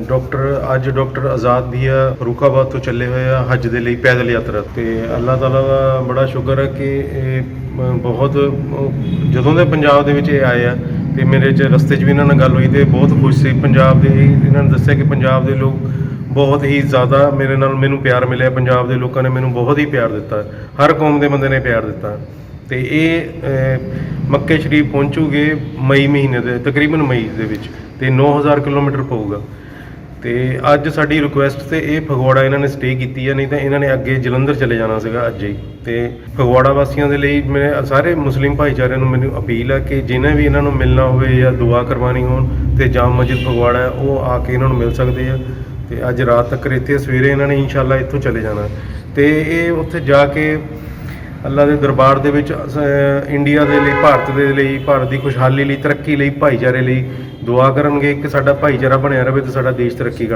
Doctor, ਅੱਜ doctor ਆਜ਼ਾਦ ਵੀ ਆ ਫਰੂਖਾਬਾਦ ਤੋਂ ਚੱਲੇ ਹੋਏ ਆ, ਹੱਜ ਦੇ ਲਈ ਪੈਦਲ ਯਾਤਰਾ ਤੇ ਅੱਲਾਹ ਤਾਲਾ ਦਾ ਬੜਾ ਸ਼ੁਕਰ ਹੈ ਕਿ ਇਹ ਬਹੁਤ ਜਦੋਂ ਦੇ ਪੰਜਾਬ ਦੇ ਵਿੱਚ ਇਹ ਆਏ ਆ ਤੇ ਮੇਰੇ ਚ ਰਸਤੇ 'ਚ ਵੀ ਇਹਨਾਂ ਨਾਲ ਗੱਲ ਹੋਈ ਤੇ ਬਹੁਤ ਖੁਸ਼ ਸੀ। ਪੰਜਾਬ ਦੇ ਇਹਨਾਂ ਨੇ ਦੱਸਿਆ ਕਿ ਪੰਜਾਬ ਦੇ ਲੋਕ ਬਹੁਤ ਹੀ ਜ਼ਿਆਦਾ ਮੇਰੇ ਨਾਲ ਮੈਨੂੰ ਪਿਆਰ ਮਿਲਿਆ। ਪੰਜਾਬ ਦੇ ਲੋਕਾਂ ਨੇ ਮੈਨੂੰ ਬਹੁਤ ਹੀ ਪਿਆਰ ਦਿੱਤਾ। ਹਰ ਕੌਮ ਦੇ ਬੰਦੇ ਨੇ ਪਿਆਰ ਦਿੱਤਾ। ਤੇ ਇਹ ਮੱਕੇ ਸ਼ਰੀਫ ਪਹੁੰਚੂਗੇ ਮਈ ਮਹੀਨੇ ਦੇ, ਤਕਰੀਬਨ ਮਈ ਦੇ ਵਿੱਚ ਤੇ 9000 ਕਿਲੋਮੀਟਰ ਪਊਗਾ। ਤੇ ਅੱਜ ਸਾਡੀ ਰਿਕੁਐਸਟ ਤੇ ਇਹ ਫਗਵਾੜਾ ਇਹਨਾਂ ਨੇ ਸਟੇ ਕੀਤੀ ਹੈ ਨਹੀਂ ਤਾਂ ਇਹਨਾਂ ਨੇ ਅੱਗੇ ਜਲੰਧਰ ਚਲੇ ਜਾਣਾ ਸੀਗਾ ਅੱਜ ਹੀ। ਤੇ ਫਗਵਾੜਾ ਵਾਸੀਆਂ ਦੇ ਲਈ ਮੈਂ ਸਾਰੇ ਮੁਸਲਿਮ ਭਾਈਚਾਰੇ ਨੂੰ ਮੈਨੂੰ ਅਪੀਲ ਹੈ ਕਿ ਜਿਨ੍ਹਾਂ ਵੀ ਇਹਨਾਂ ਨੂੰ ਮਿਲਣਾ ਹੋਵੇ ਜਾਂ ਦੁਆ ਕਰਵਾਉਣੀ ਹੋਣ ਤੇ ਜਾਮ ਮਸਜਿਦ ਫਗਵਾੜਾ ਉਹ ਆ ਕੇ ਇਹਨਾਂ ਨੂੰ ਮਿਲ ਸਕਦੇ ਆ। ਤੇ ਅੱਜ ਰਾਤ ਤੱਕ ਇੱਥੇ ਸਵੇਰੇ ਇਹਨਾਂ ਨੇ ਇਨਸ਼ਾਅੱਲਾ ਇੱਥੋਂ ਚਲੇ ਜਾਣਾ। ਤੇ ਇਹ ਉੱਥੇ ਜਾ ਕੇ ਅੱਲਾ ਦੇ ਦਰਬਾਰ ਦੇ ਵਿੱਚ ਇੰਡੀਆ ਦੇ ਲਈ, ਭਾਰਤ ਦੇ ਲਈ, ਭਾਰਤ ਦੀ ਖੁਸ਼ਹਾਲੀ ਲਈ, ਤਰੱਕੀ ਲਈ, ਭਾਈਚਾਰੇ ਲਈ ਦੁਆ ਕਰਨਗੇ ਕਿ ਸਾਡਾ ਭਾਈਚਾਰਾ ਬਣਿਆ ਰਹੇ ਤੇ ਸਾਡਾ ਦੇਸ਼ ਤਰੱਕੀ ਕਰ